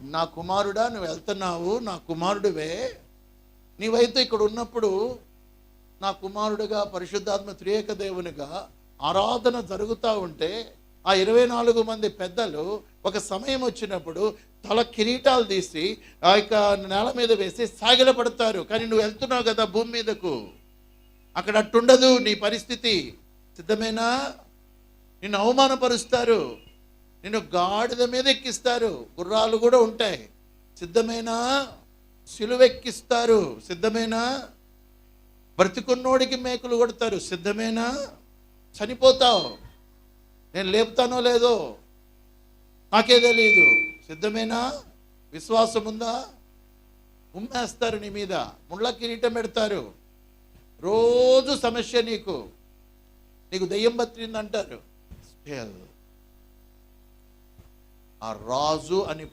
నా కుమారుడా నువ్వు వెళ్తున్నావు నా కుమారుడివే. నీవైతే ఇక్కడ ఉన్నప్పుడు నా కుమారుడిగా పరిశుద్ధాత్మ త్రియేక దేవునిగా ఆరాధన జరుగుతూ ఉంటే ఆ ఇరవై నాలుగు మంది పెద్దలు ఒక సమయం వచ్చినప్పుడు తల కిరీటాలు తీసి ఆ యొక్క నేల మీద వేసి సాగిలపడతారు. కానీ నువ్వు వెళ్తున్నావు కదా భూమి మీదకు. అక్కడ అట్టుండదు నీ పరిస్థితి. సిద్ధమేనా? నిన్ను అవమానపరుస్తారు. నేను గాడిద మీద ఎక్కిస్తారు. గుర్రాలు కూడా ఉంటాయి. సిద్ధమైన? సిలువెక్కిస్తారు. సిద్ధమేనా? బ్రతికున్నోడికి మేకులు కొడతారు. సిద్ధమేనా? చనిపోతావు. నేను లేపుతానో లేదో నాకే తెలియదు సిద్ధమేనా? విశ్వాసం ఉందా ఉమ్మేస్తారు నీ మీద. ముళ్ళ కిరీటం పెడతారు. రోజు సమస్య నీకు. నీకు దెయ్యం పట్టింది స్టేల్ ఆ రాజు అని